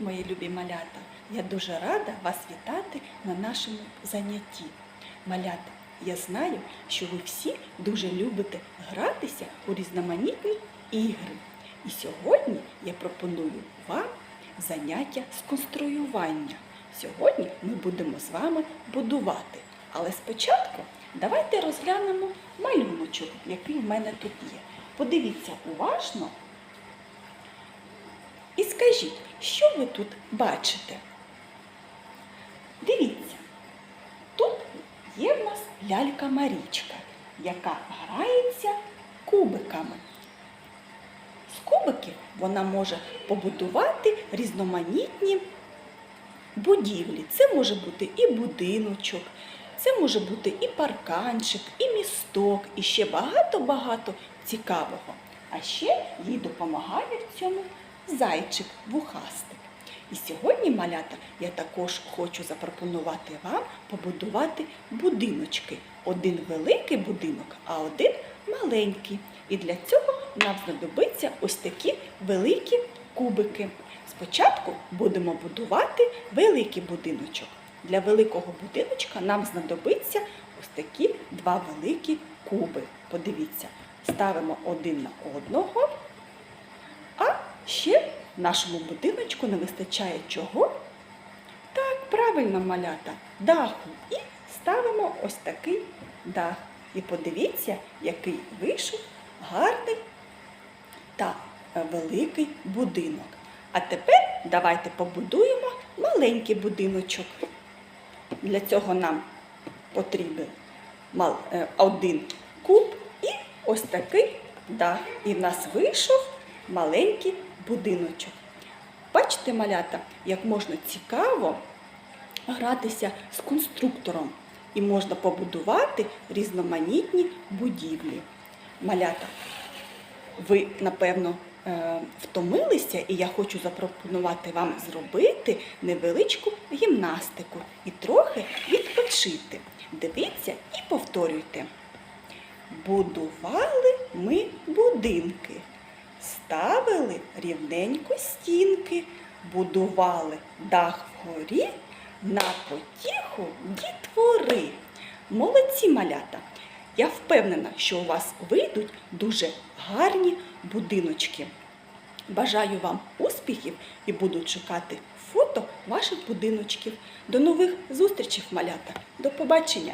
мої любі малята! Я дуже рада вас вітати на нашому занятті. Малята, я знаю, що ви всі дуже любите гратися у різноманітні ігри. І сьогодні я пропоную вам заняття з конструювання. Сьогодні ми будемо з вами будувати. Але спочатку давайте розглянемо малюночок, який в мене тут є. Подивіться уважно скажіть, що ви тут бачите? Дивіться, тут є в нас лялька Марічка, яка грається кубиками. З кубиків вона може побудувати різноманітні будівлі. Це може бути і будиночок, це може бути і парканчик, і місток, і ще багато-багато цікавого. А ще їй допомагає в цьому зайчик вухастик. І сьогодні, малята, я також хочу запропонувати вам побудувати будиночки. Один великий будинок, а один маленький. І для цього нам знадобиться ось такі великі кубики. Спочатку будемо будувати великий будиночок. Для великого будиночка нам знадобиться ось такі два великі куби. Подивіться, ставимо один на одного. Ще нашому будиночку не вистачає чого? Так, правильно малята, даху. І ставимо ось такий дах. І подивіться, який вийшов гарний та великий будинок. А тепер давайте побудуємо маленький будиночок. Для цього нам потрібен е, один куб і ось такий дах. І в нас вийшов маленький будиночок. Бачите, малята, як можна цікаво гратися з конструктором і можна побудувати різноманітні будівлі. Малята, ви, напевно, е, втомилися, і я хочу запропонувати вам зробити невеличку гімнастику і трохи відпочити. Дивіться і повторюйте. Будували ми будинки, ставили рівненько стінки, будували дах вгорі на потіху дітвори. Молодці малята! Я впевнена, що у вас вийдуть дуже гарні будиночки. Бажаю вам успіхів і буду чекати фото ваших будиночків. До нових зустрічей, малята. До побачення!